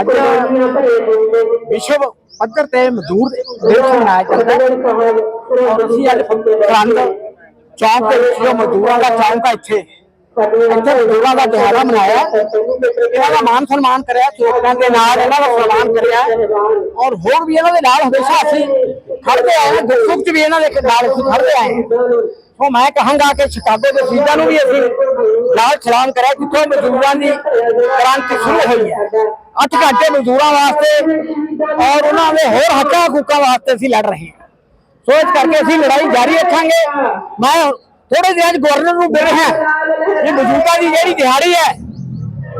ਅੱਜ ਵਿਸ਼ਵ ਪੱਧਰ ਤੇ ਮਜ਼ਦੂਰ ਦਿਵਸ ਮਨਾਇਆ ਜਾਂਦਾ ਹੈ। ਔਰ ਅਸੀਂ ਅੱਜ ਸਰੰਦ ਚੌਂਕ ਦੇ ਵਿੱਚ ਜੋ ਮਜ਼ਦੂਰਾਂ ਦਾ ਚੌਂਕ ਹੈ ਇੱਥੇ ਇੱਥੇ ਮਜ਼ਦੂਰਾਂ ਦਾ ਦਿਹਾੜਾ ਮਨਾਇਆ ਇਹਨਾਂ ਦਾ ਮਾਨ ਸਨਮਾਨ ਕਰਿਆ ਚੋਕਾਂ ਦੇ ਨਾਲ ਇਹਨਾਂ ਦਾ ਸਨਮਾਨ ਕਰਿਆ ਔਰ ਹੋਰ ਵੀ ਇਹਨਾਂ ਦੇ ਨਾਲ ਹਮੇਸ਼ਾ ਅਸੀਂ ਖੜਦੇ ਆਏ ਹਾਂ ਦੁੱਖ ਸੁੱਖ 'ਚ ਵੀ ਇਹਨਾਂ ਦੇ ਨਾਲ ਅਸੀਂ ਖੜਦੇ ਆਏ ਹਾਂ। ਸੋ ਮੈਂ ਕਹਾਂਗਾ ਕਿ ਸ਼ਿਕਾਗੋ ਦੇ ਸ਼ਹੀਦਾਂ ਨੂੰ ਵੀ ਅਸੀਂ ਨਾਲ ਸਲਾਮ ਕਰਿਆ, ਜਿੱਥੋਂ ਮਜ਼ਦੂਰਾਂ ਦੀ ਕ੍ਰਾਂਤੀ ਸ਼ੁਰੂ ਹੋਈ ਹੈ। 8 ਘੰਟੇ ਮਜ਼ਦੂਰਾਂ ਵਾਸਤੇ ਔਰ ਉਹਨਾਂ ਦੇ ਹੋਰ ਹੱਕਾਂ ਹਕੂਕਾਂ ਵਾਸਤੇ ਅਸੀਂ ਲੜ ਰਹੇ ਹਾਂ। ਸੋ ਇਸ ਕਰਕੇ ਅਸੀਂ ਲੜਾਈ ਜਾਰੀ ਰੱਖਾਂਗੇ। ਮੈਂ ਥੋੜੇ ਦਿਨਾਂ 'ਚ ਗਵਰਨਰ ਨੂੰ ਮਿਲ ਰਿਹਾ ਕਿ ਮਜ਼ਦੂਰਾਂ ਦੀ ਜਿਹੜੀ ਦਿਹਾੜੀ ਹੈ,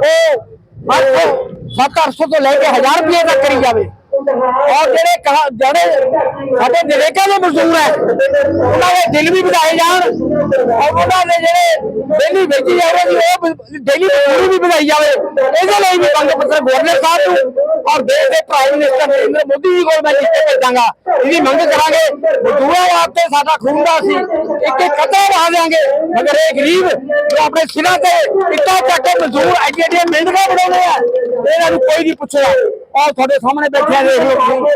ਉਹ 7-800 ਤੋਂ ਲੈ ਕੇ 1000 ਰੁਪਏ ਤੱਕ ਕਰੀ ਜਾਵੇ। ਔਰ ਜਿਹੜੇ ਜਿਹੜੇ ਸਾਡੇ ਨਰੇਗਾ ਦੇ ਮਜ਼ਦੂਰ ਹੈ, ਉਹਨਾਂ ਦੇ ਦਿਲ ਵੀ ਵਧਾਏ ਜਾਣ। ਔਰ ਉਹਨਾਂ ਦੇ ਜਿਹੜੇ ਡੇਲੀ ਵੇਚੀ ਜਾ ਰਹੇ ਸੀ ਉਹ ਡੇਲੀ ਮਜ਼ਦੂਰੀ ਵੀ ਵਧਾਈ ਜਾਵੇ। ਇਹਦੇ ਲਈ ਵੀ ਮੰਗ ਪੱਤਰ ਗਵਰਨਰ ਸਾਹਿਬ ਨੂੰ ਔਰ ਦੇਸ਼ ਦੇ ਪ੍ਰਾਈਮ ਮਿਨਿਸਟਰ ਨਰਿੰਦਰ ਮੋਦੀ ਜੀ ਕੋਲ ਮੈਂ ਲਿਖ ਕੇ ਭੇਜਾਂਗਾ ਇਹਦੀ ਮੰਗ ਕਰਾਂਗੇ ਮਜ਼ਦੂਰਾਂ ਵਾਸਤੇ ਸਾਡਾ ਖੂਨ ਦਾ ਸੀ ਇੱਕ ਇੱਕ ਕਦਮ ਵਹਾ ਦੇਾਂਗੇ ਮਗਰ ਇਹ ਗਰੀਬ ਜੋ ਆਪਣੇ ਸਿਰਾਂ ਤੇ ਇੱਟਾਂ ਚੱਕ ਕੇ ਮਜ਼ਦੂਰ ਐਡੀ ਐਡੀ ਮਿਹਨਤਾਂ ਬਣਾਉਂਦੇ ਆ, ਇਹਨਾਂ ਨੂੰ ਕੋਈ ਨਹੀਂ ਪੁੱਛਦਾ। ਔਰ ਤੁਹਾਡੇ ਸਾਹਮਣੇ ਬੈਠੇ ਆ, ਦੇਖ ਲਓ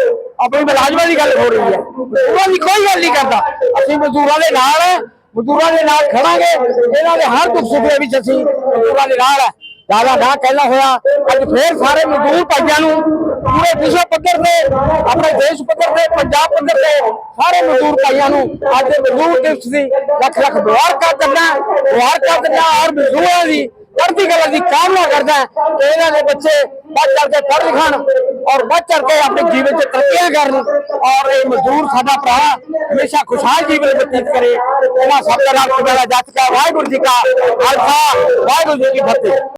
ਆਪਣੀ ਮੁਲਾਜ਼ਮਾਂ ਦੀ ਗੱਲ ਹੋ ਰਹੀ ਹੈ। ਉਹਨਾਂ ਦੀ ਕੋਈ ਗੱਲ ਨਹੀਂ ਕਰਦਾ। ਅਸੀਂ ਮਜ਼ਦੂਰਾਂ ਦੇ ਨਾਲ ਮਜ਼ਦੂਰਾਂ ਦੇ ਨਾਲ ਖੜਾਂਗੇ। ਇਹਨਾਂ ਦੇ ਹਰ ਦੁੱਖ ਸੁੱਖ ਦੇ ਵਿੱਚ ਅਸੀਂ ਮਜ਼ਦੂਰਾਂ ਦੇ ਨਾਲ ਹੈ ਜ਼ਿਆਦਾ ਨਾ ਕਹਿਣਾ ਹੋਇਆ, ਅੱਜ ਫੇਰ ਸਾਰੇ ਮਜ਼ਦੂਰ ਭਾਈਆਂ ਨੂੰ ਪੂਰੇ ਵਿਸ਼ਵ ਪੱਧਰ ਤੇ, ਆਪਣੇ ਦੇਸ਼ ਪੱਧਰ ਤੇ, ਪੰਜਾਬ ਪੱਧਰ ਤੇ ਸਾਰੇ ਮਜ਼ਦੂਰ ਭਾਈਆਂ ਨੂੰ ਅੱਜ ਮਜ਼ਦੂਰ ਦਿਵਸ ਦੀ ਲੱਖ ਲੱਖ ਮੁਬਾਰਕਾਂ ਦਿੰਦਾ ਮੁਬਾਰਕਾਂ ਦਿੰਦਾ ਔਰ ਮਜ਼ਦੂਰਾਂ ਦੀ ਚੜ੍ਹਦੀ ਕਲਾ ਦੀ ਕਾਮਨਾ ਕਰਦਾ ਹੈ ਕਿ ਇਹਨਾਂ ਦੇ ਬੱਚੇ ਵੱਧ ਚੜ ਕੇ ਪੜ੍ਹ ਲਿਖਣ ਔਰ ਵੱਧ ਚੜ ਕੇ ਆਪਣੇ ਜੀਵਨ 'ਚ ਤਰੱਕੀਆਂ ਕਰਨ ਔਰ ਇਹ ਮਜ਼ਦੂਰ ਸਾਡਾ ਭਰਾ ਹਮੇਸ਼ਾ ਖੁਸ਼ਹਾਲ ਜੀਵਨ ਬਤੀਤ ਕਰੇ। ਇਹਨਾਂ ਸਭ ਦਾ ਨਾਮ ਖੁਦਾ ਦਾ ਜੱਜ ਕਾ, ਵਾਹਿਗੁਰੂ ਜੀ ਕਾ ਖਾਲਸਾ, ਵਾਹਿਗੁਰੂ ਜੀ ਕੀ ਫਤਿਹ।